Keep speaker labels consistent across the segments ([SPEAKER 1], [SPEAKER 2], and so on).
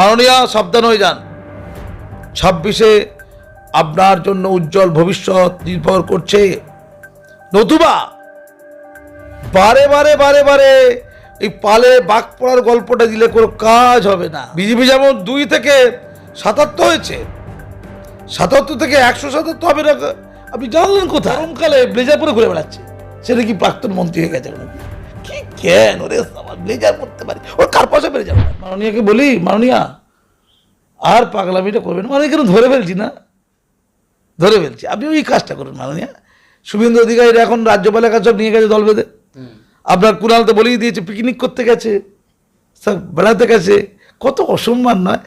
[SPEAKER 1] মাননীয় সাবধান হয়ে যান। ছাব্বিশে আপনার জন্য উজ্জ্বল ভবিষ্যৎ নির্ভর করছে। নতুবা বারে বারে বারে বারে এই পালে বাঘ পড়ার গল্পটা দিলে কোনো কাজ হবে না। বিজেপি যেমন দুই থেকে সাতাত্তর হয়েছে, সাতাত্তর থেকে একশো সাতাত্তর হবে না। আপনি জানলেন কোথায়? গরমকালে ব্লেজার পরে ঘুরে বেড়াচ্ছে। সেটা কি প্রাক্তন মন্ত্রী হয়ে গেছে কি কেন আমার ব্লেজার পরতে পারি। ওর কার পয়সা বেড়ে যাবে? মাননীয়াকে বলি মাননীয়া আর পাগলামিটা করবেন মানে কেন ধরে ফেলছি না? ধরে ফেলছি। আপনি ওই কাজটা করুন মাননীয়া। শুভেন্দু অধিকারীরা এখন রাজ্যপালের কাছে সব নিয়ে গেছে দল বেঁধে। আপনার কুণাল তো বলেই দিয়েছে পিকনিক করতে গেছে সব বেড়াতে গেছে। কত অসম্মান নয়?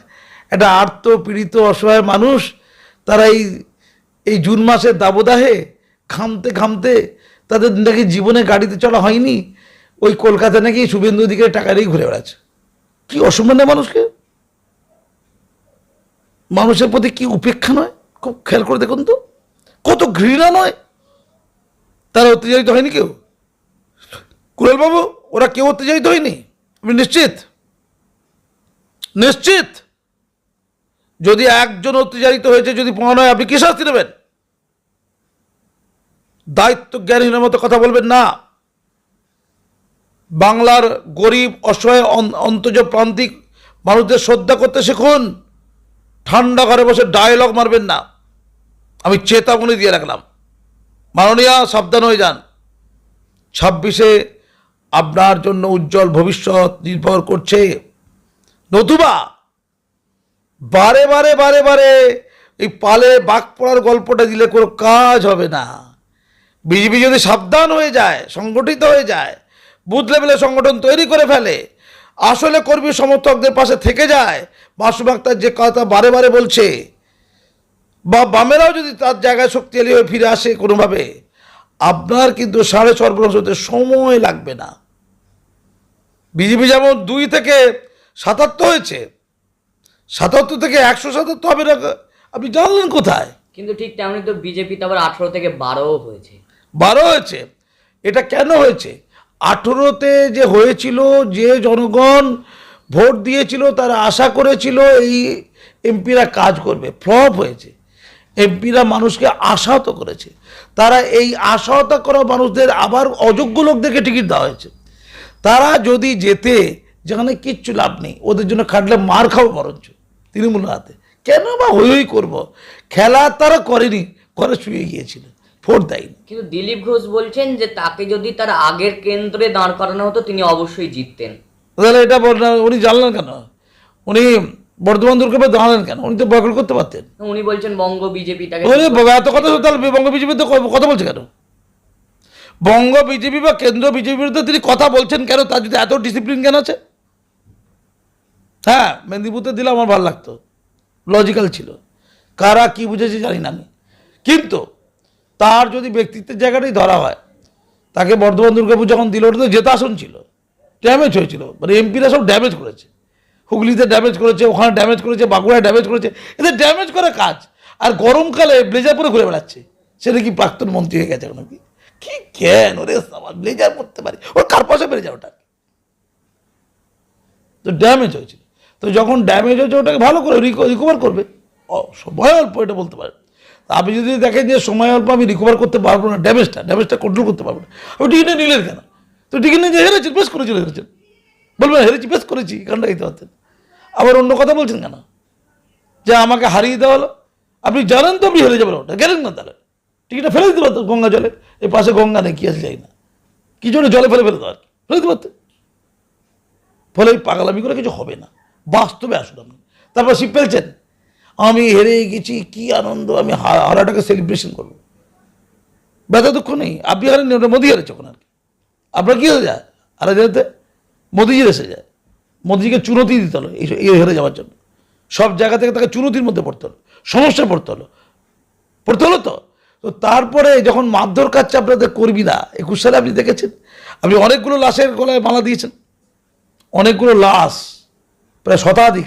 [SPEAKER 1] একটা আর্ত পীড়িত অসহায় মানুষ তারা এই এই জুন মাসের দাবদাহে ঘামতে ঘামতে তাদের নাকি জীবনে গাড়িতে চলা হয়নি। ওই কলকাতা নাকি শুভেন্দু অধিকারী টাকা নিয়েই ঘুরে বেড়াচ্ছে। কি অসম্মান না মানুষকে? মানুষের প্রতি কি উপেক্ষা নয়? খুব খেয়াল করে দেখুন তো। কত ঘৃণা নয়? তারা অত্যাচারিত হয়নি কেউ? কুড়ালবাবু, ওরা কেউ অত্যাচারিত হয়নি? আমি নিশ্চিত। নিশ্চিত। যদি একজন অত্যাচারিত হয়েছে, যদি প্রমাণ হয়, আপনি কি শাস্তি নেবেন দায়িত্ব জ্ঞানহীনের মতো কথা বলবেন না। বাংলার গরিব, অসহায়, অন- অন্তজ প্রান্তিক মানুষদের শ্রদ্ধা করতে শিখুন। ঠান্ডা ঘরে বসে ডায়লগ মারবেন না। আমি চেতাবনী দিয়ে রাখলাম। মাননীয়া, সাবধান হয়ে যান। ছাব্বিশে আপনার জন্য উজ্জ্বল ভবিষ্যৎ নির্ভর করছে। নতুবা, বারে বারে বারে বারে এই পালে বাঘ পড়ার গল্পটা দিলে কোনো কাজ হবে না। বিজেপি যদি সাবধান হয়ে যায়, সংগঠিত হয়ে যায় বুথ লেভেলে সংগঠন তৈরি করে ফেলে। আসলে কর্মী সমর্থকদের পাশে থেকে যায়। মাসুম আক্তার যে কথা বারে বারে বলছে বা বামেরাও যদি তার জায়গায় শক্তিশালী হয়ে ফিরে আসে কোনোভাবে আপনার কিন্তু সাড়ে সর্বনাশ হতে সময় লাগবে না। বিজেপি যেমন দুই থেকে সাতাত্তর হয়েছে সাতাত্তর থেকে একশো সাতাত্তর হবে না আপনি জানলেন কোথায়?
[SPEAKER 2] কিন্তু ঠিক তেমনি তো বিজেপি তো আবার আঠারো থেকে বারোও হয়েছে।
[SPEAKER 1] বারো হয়েছে। এটা কেন হয়েছে? আঠেরোতে যে হয়েছিল যে জনগণ ভোট দিয়েছিল, তারা আশা করেছিল এই এমপিরা কাজ করবে। ফ্লপ হয়েছে। এমপিরা মানুষকে আশাহত করেছে। তারা এই আশাহত করা মানুষদের আবার অযোগ্য লোকদেরকে টিকিট দেওয়া হয়েছে। তারা যদি যেতে, যেখানে কিচ্ছু লাভ নেই, ওদের জন্য খাটলে মার খাব বরঞ্চ তৃণমূল হাতে। কেন বা হই হই করব? খেলা তারা করেনি করে শুয়ে গিয়েছিল। ভোট দেয়নি
[SPEAKER 2] কিন্তু দিলীপ ঘোষ বলছেন যে তাকে যদি তার আগের কেন্দ্রে দাঁড় করানো হতো তিনি অবশ্যই জিততেন।
[SPEAKER 1] তাহলে এটা উনি জানলেন কেন? উনি বর্ধমান দুর্গাপুরে দাঁড়ালেন কেন? উনি তো বয়কট করতে পারতেন।
[SPEAKER 2] উনি বলছেন বঙ্গ বিজেপি তাকে
[SPEAKER 1] এত কথা তাহলে বঙ্গ বিজেপি তো কথা বলছে কেন? বঙ্গ বিজেপি বা কেন্দ্র বিজেপির বিরুদ্ধে তিনি কথা বলছেন কেন? তার যদি এত ডিসিপ্লিন কেন আছে? হ্যাঁ মেদিনীপুরতে দিলে আমার ভালো লাগতো। লজিক্যাল ছিল। কারা কি বুঝেছে জানি না আমি। কিন্তু তার যদি ব্যক্তিত্বের জায়গাটাই ধরা হয়, তাকে বর্ধমান দুর্গাপুর যখন দিল, ওটা তো জেতা আসন ছিল ড্যামেজ হয়েছিল। মানে এমপিরা সব ড্যামেজ করেছে। হুগলিতে ড্যামেজ করেছে, ওখানে ড্যামেজ করেছে, বাঁকুড়ায় ড্যামেজ করেছে। এদের ড্যামেজ করে কাজ। আর গরমকালে ব্লেজার পরে ঘুরে বেড়াচ্ছে। সেটা কি প্রাক্তন মন্ত্রী হয়ে গেছে নাকি? কি কেন ওরে আমার ব্লেজার পরতে পারি। ওর কার পয়সা বেড়ে যায় ওটা? তো ড্যামেজ হয়েছিল। তো যখন ড্যামেজ হয়েছে, ওটাকে ভালো করে রিকভার করবে। সময় অল্প এটা বলতে পারেন তা আপনি যদি দেখেন যে সময় অল্প আমি রিকভার করতে পারব না ড্যামেজটা ড্যামেজটা কন্ট্রোল করতে পারব না। আপনি টিকিটটা নিলেন কেন? তো টিকিট নিয়ে যে হেরেছেন বেশ করে চলে হেরেছেন বলবেন, হেরেছি বেশ করেছি গানটা গাইতে পারতেন। আবার অন্য কথা বলছেন কেন? যে আমাকে হারিয়ে দেওয়া হলো। আপনি জানেন তো আপনি হেরে যাবেন ওটা গেলেন না তাহলে। টিকিটটা ফেলে দিতে পারতেন গঙ্গা জলে। এই পাশে গঙ্গা নেই, কি আছে যাই না। কি জন্য জলে ফেলে ফেলে দেওয়া আর কি। ফেলে দিতে পারতেন। ফলে এই পাগলামি করে কিছু হবে না। বাস্তবে আসুন আপনি। তারপর শিব ফেলছেন। আমি হেরে গেছি, কি আনন্দ, আমি হারাটাকে সেলিব্রেশন করব। ব্যথা দুঃখ নেই। আপনি হারেন মোদি হারেছে ওখানে আর কি। আপনার কী হয়ে যায়? হারা যেতে মোদিজির এসে যায়। মোদিজিকে চুনতি দিতে হলো এই হেরে যাওয়ার জন্য। সব জায়গা থেকে তাকে চুনতির মধ্যে পড়তে হলো। সমস্যা পড়তে হলো। পড়তে হলো তো? তো তারপরে যখন মারধর কাচ্ছে আপনাদের কর্মীরা, একুশ সালে আপনি দেখেছেন? আপনি অনেকগুলো লাশের গলায় মালা দিয়েছেন। অনেকগুলো লাশ, প্রায় শতাধিক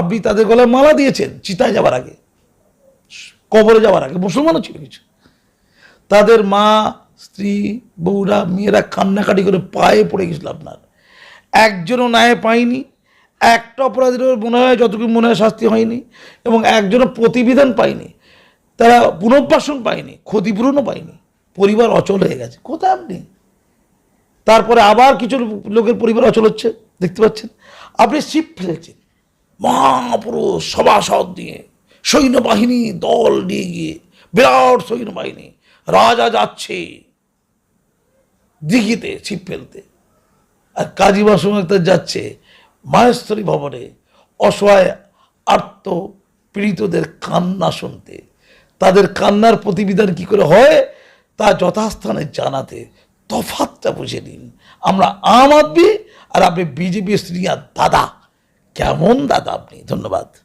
[SPEAKER 1] আপনি তাদের গলায় মালা দিয়েছেন চিতায় যাওয়ার আগে, কবরে যাওয়ার আগে, মুসলমানও ছিল কিছু। তাদের মা, স্ত্রী, বউরা, মেয়েরা কান্নাকাটি করে পায়ে পড়ে গেছিল আপনার। একজনও ন্যায় পায়নি, একটা অপরাধীর মনে হয় যতটুকু মনে হয় শাস্তি হয়নি এবং একজনের প্রতিবিধান পায়নি। তারা পুনর্বাসন পায়নি, ক্ষতিপূরণও পায়নি। পরিবার অচল হয়ে গেছে। কোথায় আপনি? তারপরে আবার কিছু লোকের পরিবার অচল হচ্ছে, দেখতে পাচ্ছেন। আপনি শিপ ফেলেছেন। মহাপুরুষ সভাসদ নিয়ে সৈন্যবাহিনী দল নিয়ে গিয়ে, বিরাট সৈন্যবাহিনী, রাজা যাচ্ছে দিঘিতে, ছিপ ফেলতে। আর কাজী বাসুমাক্তার যাচ্ছে মাহেশ্বরী ভবনে অসহায় আর্ত পীড়িতদের কান্না শুনতে। তাদের কান্নার প্রতিবিধান কি করে হয়? তা যথাস্থানে জানাতে তফাতটা বুঝে নিন। আমরা আম আদমি আর আপনি বিজেপি স্ত্রী আর দাদা। কেমন দাদা আপনি? ধন্যবাদ।